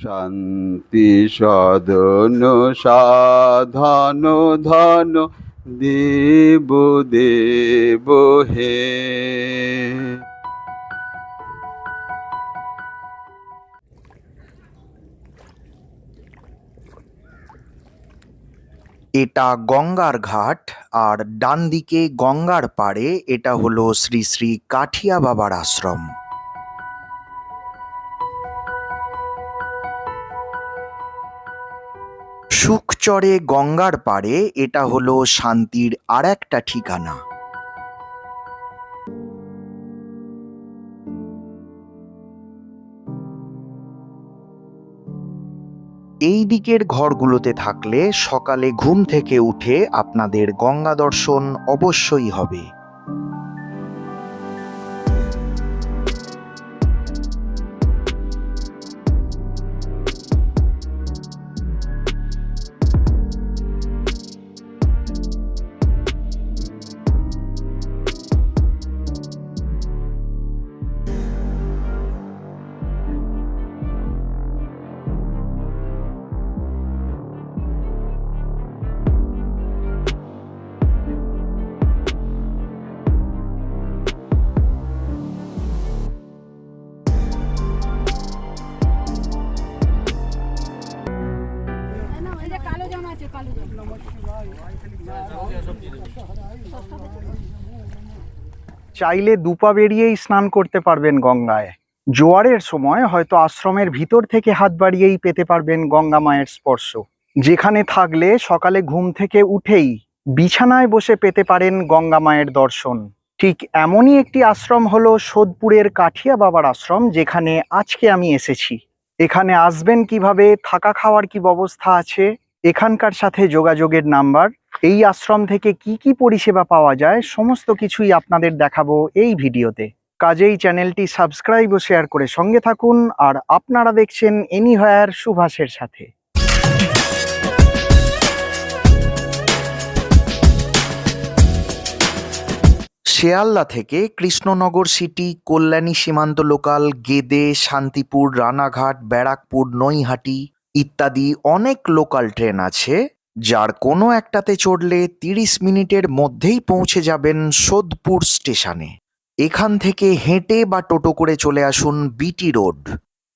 শান্তি সদন, সাধন, ধন দেব দেব হে। এটা গঙ্গার ঘাট, আর ডান দিকে গঙ্গার পাড়ে এটা হলো শ্রী শ্রী কাঠিয়া বাবার আশ্রম। সুখচরে গঙ্গার পাড়ে এটা হলো শান্তির আর একটা ঠিকানা। এই দিকের ঘরগুলোতে থাকলে সকালে ঘুম থেকে উঠে আপনাদের গঙ্গা দর্শন অবশ্যই হবে। আছে, কালো জামা চাইলে দুপা বেরিয়েই স্নান করতে পারবেন গঙ্গায়। জোয়ারের সময় হয়তো আশ্রমের ভিতর থেকে হাত বাড়িয়েই পেতে পারবেন গঙ্গা মায়ের স্পর্শ। যেখানে থাকলে সকালে ঘুম থেকে উঠেই বিছানায় বসে পেতে পারেন গঙ্গা মায়ের দর্শন। ঠিক এমনই একটি আশ্রম হলো সোদপুরের কাঠিয়া বাবার আশ্রম, যেখানে আজকে আমি এসেছি। এখানে আসবেন কীভাবে, থাকা খাওয়ার কি ব্যবস্থা আছে? এখানকার সাথে যোগাযোগের নাম্বার, এই আশ্রম থেকে কি কি পরিষেবা পাওয়া যায়, সমস্ত কিছুই আপনাদের দেখাবো এই ভিডিওতে। কাজেই চ্যানেলটি সাবস্ক্রাইব ও শেয়ার করে সঙ্গে থাকুন, আর আপনারা দেখছেন এনিহয়ার সুভাষের সাথে। শেয়ালদা থেকে কৃষ্ণনগর সিটি, কল্যাণী সীমান্ত লোকাল, গেদে, শান্তিপুর, রানাঘাট, ব্যারাকপুর, নৈহাটি ইত্যাদি অনেক লোকাল ট্রেন আছে, যার কোনো একটাতে চড়লে তিরিশ মিনিটের মধ্যেই পৌঁছে যাবেন সোদপুর স্টেশনে। এখান থেকে হেঁটে বা টোটো করে চলে আসুন বিটি রোড।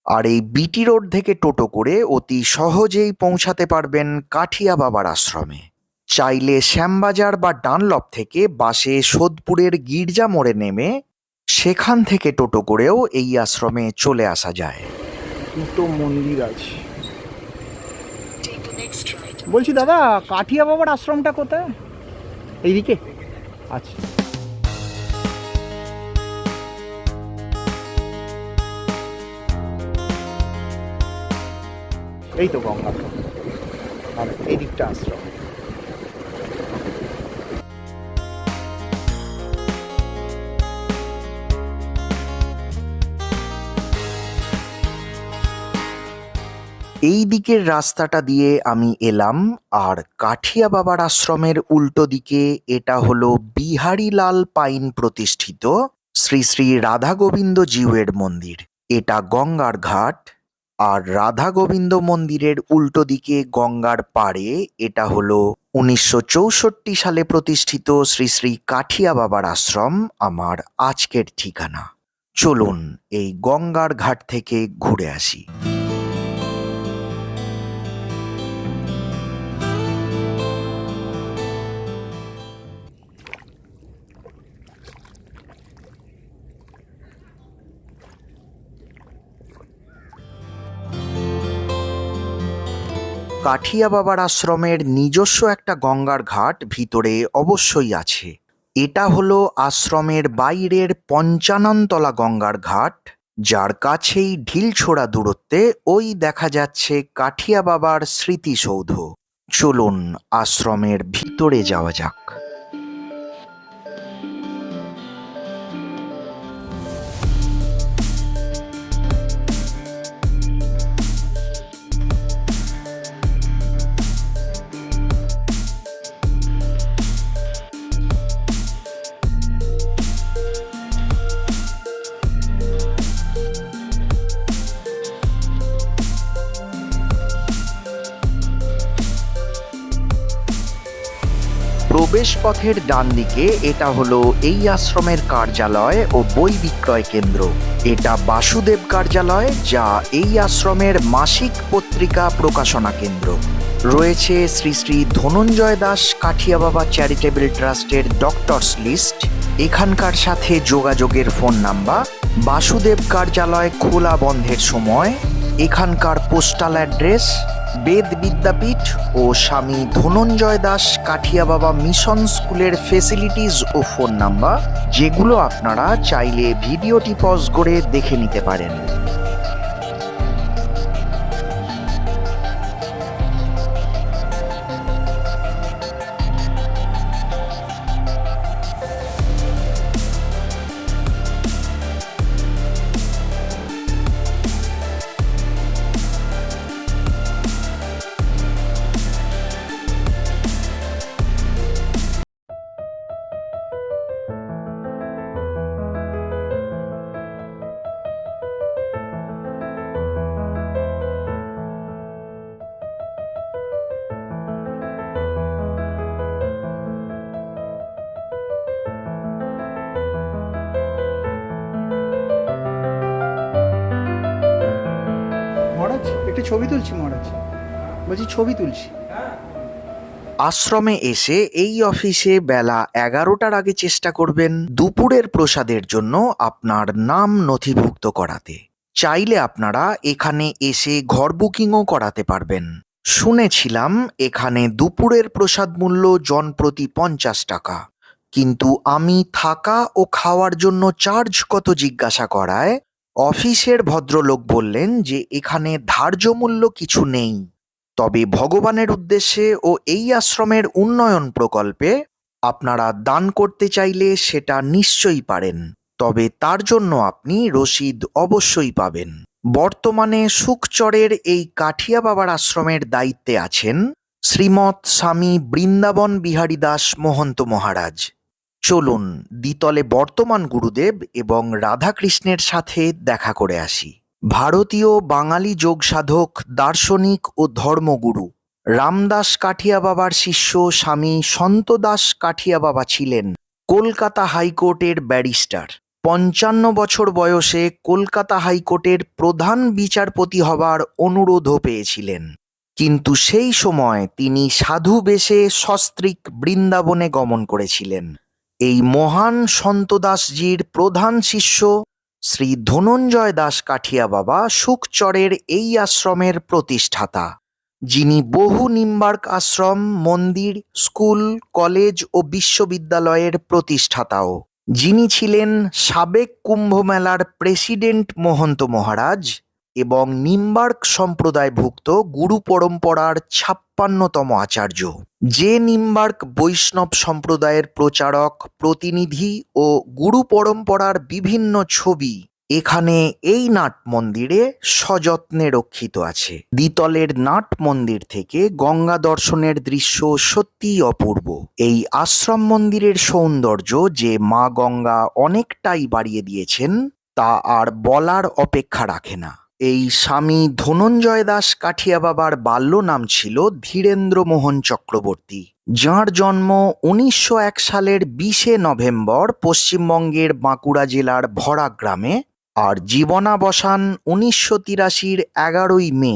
আর এই বিটি রোড থেকে টোটো করে অতি সহজেই পৌঁছাতে পারবেন কাঠিয়া বাবার আশ্রমে। চাইলে শ্যামবাজার বা ডানলপ থেকে বাসে সোদপুরের গির্জা মোড়ে নেমে সেখান থেকে টোটো করেও এই আশ্রমে চলে আসা যায়। দুটো মন্দির আছে। বলছি দাদা কাঠিয়া বাবার আশ্রমটা কোথায়? এইদিকে। আচ্ছা। এই তো গঙ্গা এই দিকটা আশ্রম। এই দিকের রাস্তাটা দিয়ে আমি এলাম, আর কাঠিয়া বাবার আশ্রমের উল্টো দিকে এটা হলো বিহারীলাল পাইন প্রতিষ্ঠিত শ্রী শ্রী রাধা গোবিন্দ জিউয়ের মন্দির। এটা গঙ্গার ঘাট, আর রাধা গোবিন্দ মন্দিরের উল্টো দিকে গঙ্গার পাড়ে এটা হলো উনিশশো চৌষট্টি সালে প্রতিষ্ঠিত শ্রী শ্রী কাঠিয়া বাবার আশ্রম, আমার আজকের ঠিকানা। চলুন এই গঙ্গার ঘাট থেকে ঘুরে আসি। কাঠিয়া বাবার আশ্রমের নিজস্ব একটা গঙ্গার ঘাট ভিতরে অবশ্যই আছে। এটা হলো আশ্রমের বাইরের পঞ্চাননতলা গঙ্গার ঘাট, যার কাছেই ঢিলছোড়া দূরত্বে ওই দেখা যাচ্ছে কাঠিয়া বাবার স্মৃতিসৌধ। চলুন আশ্রমের ভিতরে যাওয়া যাক। প্রবেশপথের ডান দিকে এটা হলো এই আশ্রমের কার্যালয় ও বই বিক্রয় কেন্দ্র। এটা বাসুদেব কার্যালয়, যা এই আশ্রমের মাসিক পত্রিকা প্রকাশনা কেন্দ্র। রয়েছে শ্রী শ্রী ধনঞ্জয় দাস কাঠিয়া বাবা চ্যারিটেবল ট্রাস্টের ডক্টরস লিস্ট। এখানকার সাথে যোগাযোগের ফোন নাম্বার, বাসুদেব কার্যালয় খোলা বন্ধের সময় এখানকার পোস্টাল অ্যাড্রেস বেদ বিদ্যাপীঠ ও স্বামী ধনঞ্জয় দাস কাঠিয়া বাবা মিশন স্কুলের ফেসিলিটিস ও ফোন নাম্বার যেগুলো আপনারা চাইলে ভিডিওটি পজ করে দেখে নিতে পারেন। একটু ছবি তুলছি, মহারাজ। বলছি, ছবি তুলছি। আশ্রমে এসে এই অফিসে বেলা এগারোটার আগে চেষ্টা করবেন দুপুরের প্রসাদের জন্য আপনার নাম নথিভুক্ত করাতে। চাইলে আপনারা এখানে এসে ঘর বুকিংও করাতে পারবেন। শুনেছিলাম এখানে দুপুরের প্রসাদ মূল্য জনপ্রতি পঞ্চাশ টাকা। কিন্তু আমি থাকা ও খাওয়ার জন্য চার্জ কত জিজ্ঞাসা করায় অফিসের ভদ্রলোক বললেন যে, এখানে ধার্য মূল্য কিছু নেই। তবে ভগবানের উদ্দেশ্যে ও এই আশ্রমের উন্নয়ন প্রকল্পে আপনারা দান করতে চাইলে সেটা নিশ্চয়ই পারেন। তবে তার জন্য আপনি রসিদ অবশ্যই পাবেন। বর্তমানে সুখচরের এই কাঠিয়া বাবার আশ্রমের দায়িত্বে আছেন শ্রীমৎ স্বামী বৃন্দাবন বিহারী দাস মহন্ত মহারাজ। চলুন দ্বিতলে বর্তমান গুরুদেব এবং রাধাকৃষ্ণের সাথে দেখা করে আসি। ভারতীয় বাঙালি যোগ সাধক দার্শনিক ও ধর্মগুরু রামদাস কাঠিয়া বাবার শিষ্য স্বামী সন্তদাস কাঠিয়া বাবা ছিলেন কলকাতা হাইকোর্টের ব্যারিস্টার। পঞ্চান্ন বছর বয়সে কলকাতা হাইকোর্টের প্রধান বিচারপতি হবার অনুরোধও পেয়েছিলেন। কিন্তু সেই সময় তিনি সাধু বেশে সস্ত্রীক বৃন্দাবনে গমন করেছিলেন। এই মহান সন্তদাসজির প্রধান শিষ্য শ্রী ধনঞ্জয় দাস কাঠিয়া বাবা সুখচরের এই আশ্রমের প্রতিষ্ঠাতা, যিনি বহু নিম্বার্ক আশ্রম, মন্দির, স্কুল, কলেজ ও বিশ্ববিদ্যালয়ের প্রতিষ্ঠাতাও। যিনি ছিলেন সাবেক কুম্ভ মেলার প্রেসিডেন্ট মহন্ত মহারাজ এবং নিম্বার্ক সম্প্রদায়ভুক্ত গুরু পরম্পরার ছাপ্পান্নতম আচার্য। যে নিম্বার্ক বৈষ্ণব সম্প্রদায়ের প্রচারক, প্রতিনিধি ও গুরু পরম্পরার বিভিন্ন ছবি, এখানে এই নাট মন্দিরে সযত্নে রক্ষিত আছে। দ্বিতলের নাট মন্দির থেকে গঙ্গা দর্শনের দৃশ্য সত্যিই অপূর্ব। এই আশ্রম মন্দিরের সৌন্দর্য যে মা গঙ্গা অনেকটাই বাড়িয়ে দিয়েছেন, তা আর বলার অপেক্ষা রাখে না। এই স্বামী ধনঞ্জয় দাস কাঠিয়া বাবার বাল্য নাম ছিল ধীরেন্দ্র মোহন চক্রবর্তী, যাঁর জন্ম উনিশশো এক সালের বিশে নভেম্বর পশ্চিমবঙ্গের বাঁকুড়া জেলার ভরা গ্রামে আর জীবনাবসান উনিশশো তিরাশির এগারোই মে,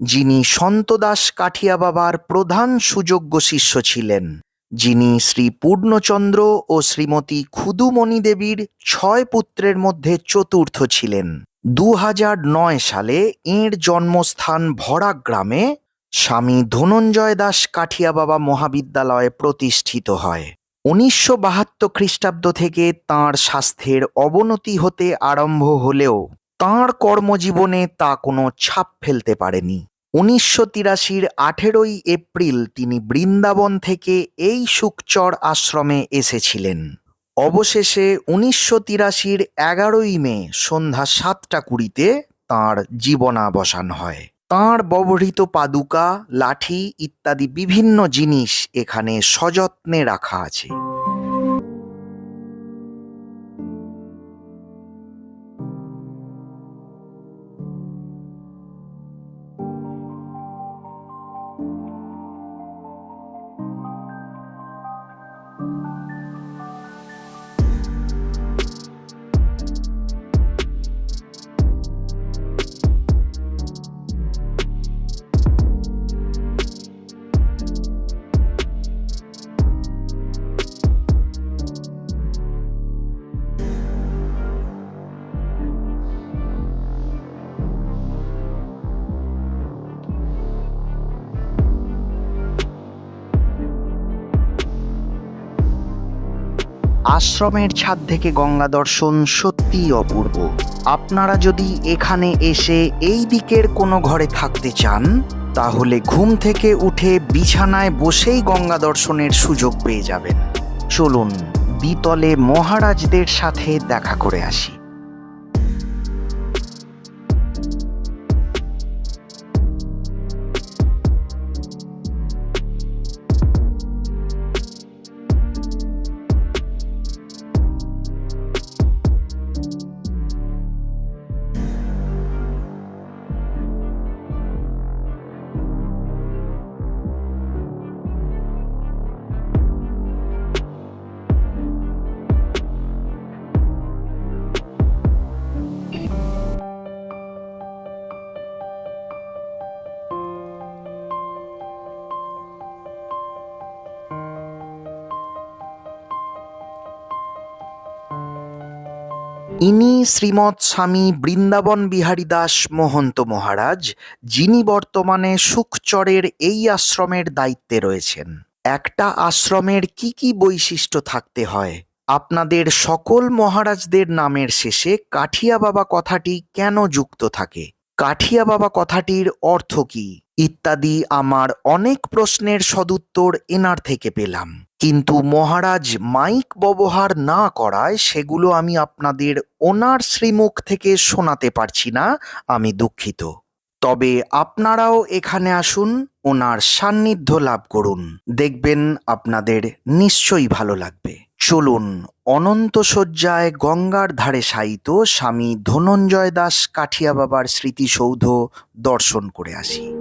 যিনি সন্তদাস কাঠিয়া বাবার প্রধান সুযোগ্য শিষ্য ছিলেন, যিনি শ্রী পূর্ণচন্দ্র ও শ্রীমতী খুদুমণি দেবীর ছয় পুত্রের মধ্যে চতুর্থ ছিলেন। দু সালে এঁর জন্মস্থান ভরা গ্রামে স্বামী ধনঞ্জয় দাস কাঠিয়া বাবা মহাবিদ্যালয় প্রতিষ্ঠিত হয়। উনিশশো বাহাত্তর খ্রিস্টাব্দ থেকে তাঁর স্বাস্থ্যের অবনতি হতে আরম্ভ হলেও তাঁর কর্মজীবনে তা কোনো ছাপ ফেলতে পারেনি। উনিশশো তিরাশির আঠেরোই এপ্রিল তিনি বৃন্দাবন থেকে এই সুকচর আশ্রমে এসেছিলেন। অবশেষে উনিশশো তিরাশির এগারোই মে সন্ধ্যা সাতটা কুড়িতে তাঁর জীবনাবসান হয়। তাঁর ব্যবহৃত পাদুকা, লাঠি ইত্যাদি বিভিন্ন জিনিস এখানে সযত্নে রাখা আছে। আশ্রমের ছাদ থেকে গঙ্গা দর্শন সত্যিই অপূর্ব। আপনারা যদি এখানে এসে এই দিকের কোনো ঘরে থাকতে চান, তাহলে ঘুম থেকে উঠে বিছানায় বসেই গঙ্গা দর্শনের সুযোগ পেয়ে যাবেন। চলুন দ্বিতলে মহারাজদের সাথে দেখা করে আসি। ইনি শ্রীমৎ স্বামী বৃন্দাবন বিহারী দাস মহন্ত মহারাজ, যিনি বর্তমানে সুখচরের এই আশ্রমের দায়িত্বে রয়েছেন। একটা আশ্রমের কি কি বৈশিষ্ট্য থাকতে হয়? আপনাদের সকল মহারাজদের নামের শেষে কাঠিয়া বাবা কথাটি কেন যুক্ত থাকে? কাঠিয়া বাবা কথাটির অর্থ কি? ইত্যাদি আমার অনেক প্রশ্নের সদুত্তর এনার থেকে পেলাম। কিন্তু মহারাজ মাইক ব্যবহার না করায় সেগুলো আমি আপনাদের ওনার শ্রীমুখ থেকে শোনাতে পারছি না, আমি দুঃখিত। তবে আপনারাও এখানে আসুন, ওনার সান্নিধ্য লাভ করুন। দেখবেন আপনাদের নিশ্চয়ই ভালো লাগবে। চলুন, অনন্ত শয্যায় গঙ্গার ধারে শায়িত স্বামী ধনঞ্জয় দাস কাঠিয়া বাবার স্মৃতিসৌধ দর্শন করে আসি।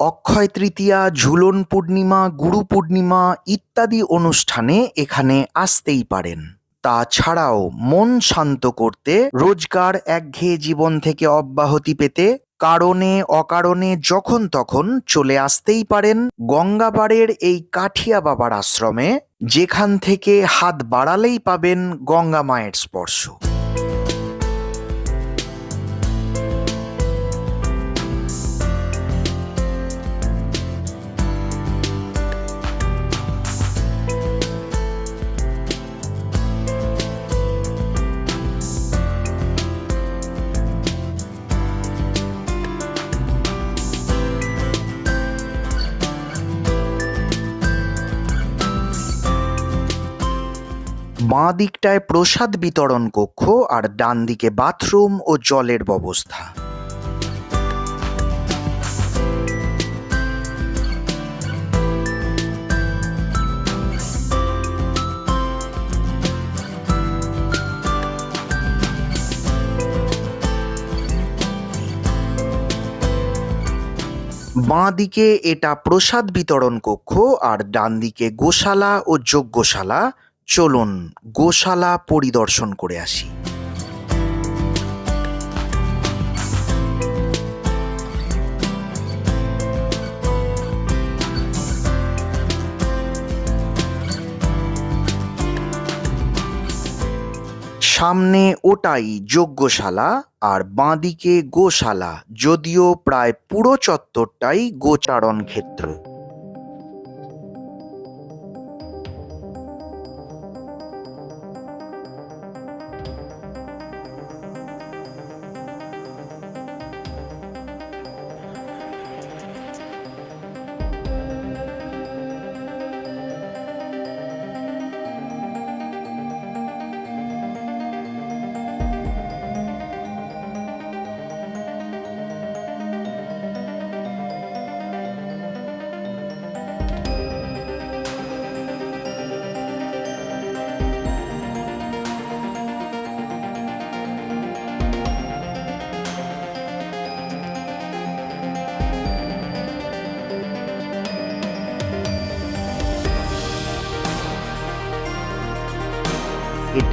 অক্ষয় তৃতীয়া, ঝুলন পূর্ণিমা, গুরু পূর্ণিমা ইত্যাদি অনুষ্ঠানে এখানে আসতেই পারেন। তাছাড়াও মন শান্ত করতে, রোজগার একঘেয়ে জীবন থেকে অব্যাহতি পেতে কারণে, অকারণে যখন তখন চলে আসতেই পারেন গঙ্গাপাড়ের এই কাঠিয়া বাবার আশ্রমে, যেখান থেকে হাত বাড়ালেই পাবেন গঙ্গা মায়ের স্পর্শ। বাঁ দিকটায় প্রসাদ বিতরণ কক্ষ আর ডান দিকে বাথরুম ও জলের ব্যবস্থা। বাঁ দিকে এটা প্রসাদ বিতরণ কক্ষ আর ডান দিকে গোশালা ও যজ্ঞশালা। চলুন গোশালা পরিদর্শন করে আসি। সামনে ওটাই যজ্ঞশালা আর বাঁদিকে গোশালা, যদিও প্রায় পুরো চত্বরটাই গোচারণ ক্ষেত্র।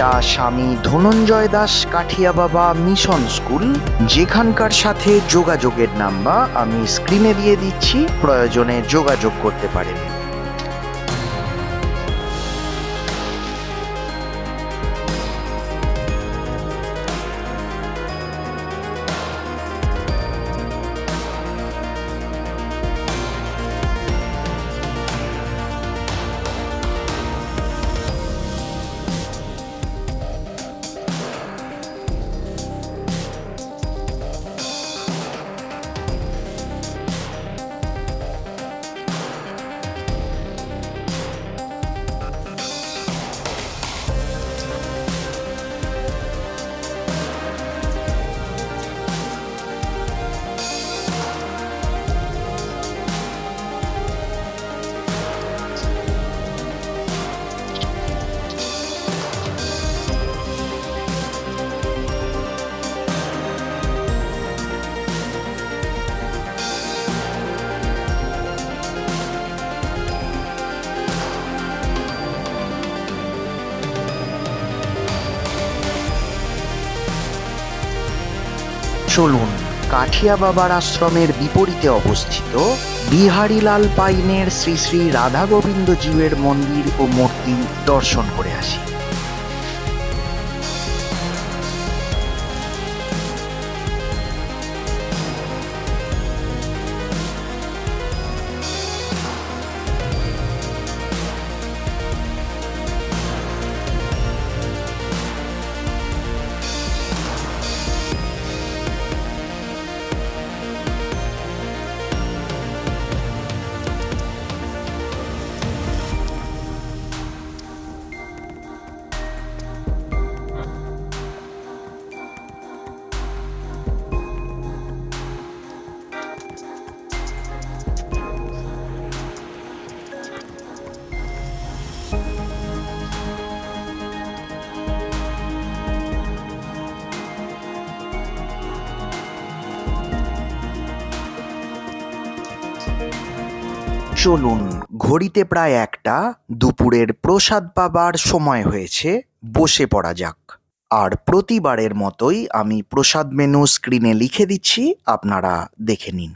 এটা স্বামী ধনঞ্জয় দাস কাঠিয়া বাবা মিশন স্কুল। যেখানকার সাথে যোগাযোগের নাম্বার আমি স্ক্রিনে দিয়ে দিচ্ছি, প্রয়োজনে যোগাযোগ করতে পারেন। চলুন, কাঠিয়া বাবার আশ্রমের বিপরীতে অবস্থিত বিহারীলাল পাইনের শ্রী শ্রী রাধা গোবিন্দ জীবের মন্দির ও মূর্তি দর্শন করে আসি। চলুন, ঘড়িতে প্রায় একটা, দুপুরের প্রসাদ পাবার সময় হয়েছে, বসে পড়া যাক। আর প্রতিবারের মতোই আমি প্রসাদ মেনু স্ক্রিনে লিখে দিচ্ছি, আপনারা দেখে নিন।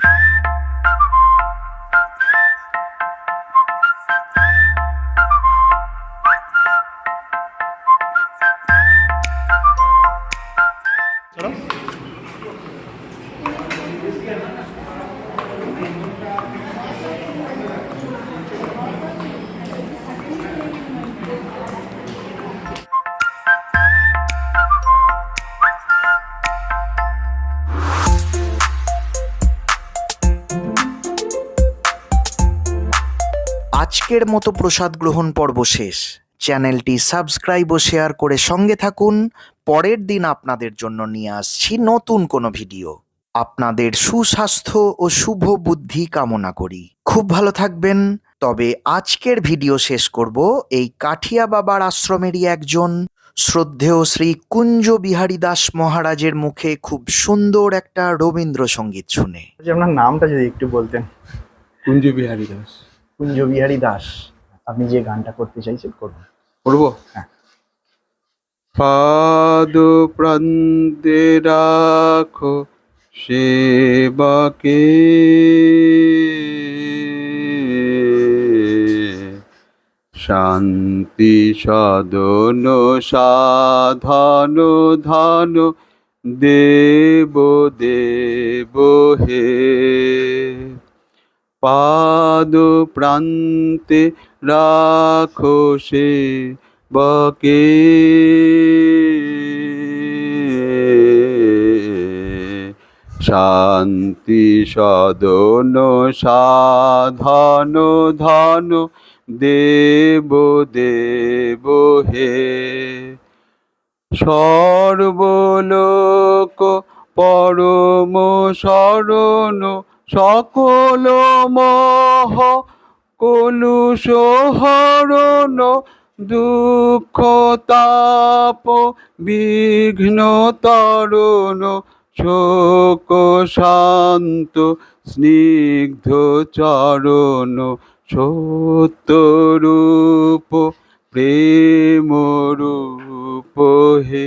আজকের মতো প্রসাদ গ্রহণ পর্ব শেষ। চ্যানেলটি সাবস্ক্রাইব ও শেয়ার করে সঙ্গে থাকুন। পরের দিন আপনাদের জন্য নিয়ে আসছি নতুন কোনো ভিডিও। আপনাদের সুস্বাস্থ্য ও শুভ বুদ্ধি কামনা করি। খুব ভালো থাকবেন। তবে আজকের ভিডিও শেষ করব এই কাঠিয়া বাবার আশ্রমেরই একজন শ্রদ্ধেয় শ্রী কুঞ্জ বিহারী দাস মহারাজের মুখে খুব সুন্দর একটা রবীন্দ্রসঙ্গীত শুনে। আপনার নামটা যদি একটু বলতেন। কুঞ্জ বিহারী দাস। কুঞ্জ বিহারী দাস আপনি যে গানটা করতে চাইছেন করুন। পড়ব হ্যাঁ। পাদ প্রান্তে রাখো সেবাকে। শান্তি সাধন সাধন ধন দেব দেব হে পাদ প্রান্তে রাখো সে বকে। শান্তি সদন সাধন ধন দেব দেব হে। সর্বলোক পরম শরণ সকল মহ কলুষ হরণ দুঃখ তাপ বিঘ্ন তরণ শোক শান্ত স্নিগ্ধ চরণ সত্য রূপ প্রেম রূপ হে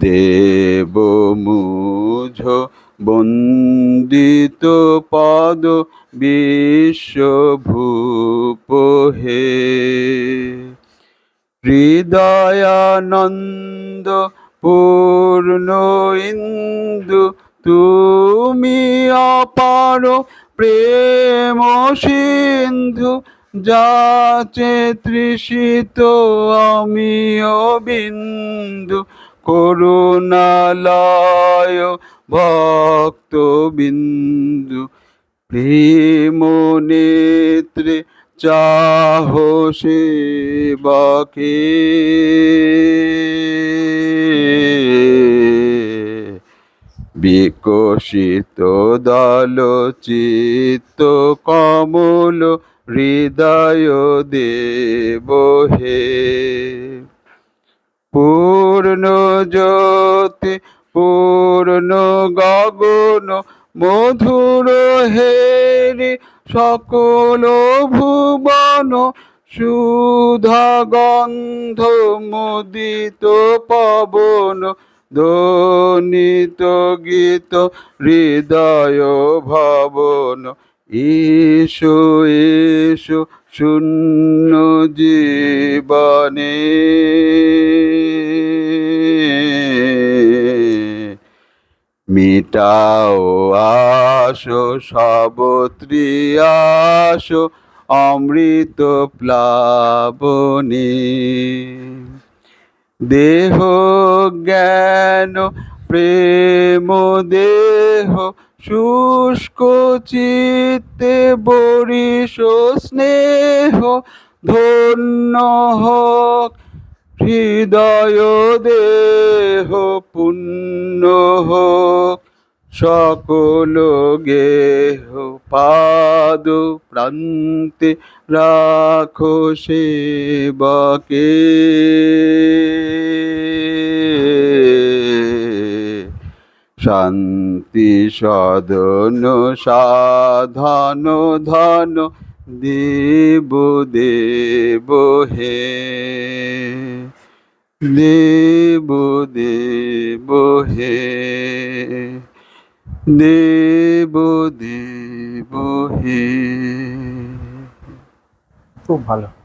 দেব মুঝ বন্দিত পদ বিশ্বভূপ হে। হৃদয়ানন্দ পূর্ণ ইন্দু, তুমি অপার প্রেম সিন্ধু, যাচে তৃষিত আমি বিন্দু করুণালয় ভক্ত বিন্দু প্রেম নেত্রে চাহ বিকশিত দল চিত্ত কমল হৃদয় দেব হে। পূর্ণ জ্যোতি, পূর্ণ গগন, মধুর হেরি, সকল ভুবন, সুধা গন্ধ মুদিত পবন, ধ্বনিত গীত, হৃদয় ভবন। ঈশো ঈশো শূন্য জীবনে। মিটাও আসো সব ত্রিয়াসো অমৃত প্লাবনে। দেহ জ্ঞান প্রেম দেহ শুষ্ক চিত্তে বরিষ স্নেহ ধন্য হোক, হৃদয় দেহ পুণ্য হোক, সকল গেহ পাদ প্রান্তে রাখো সেবকে। শান্তি, সদন, সাধন, ধন দেব দেব হে। দেব দেব হে। দেব দেব হে। খুব ভালো।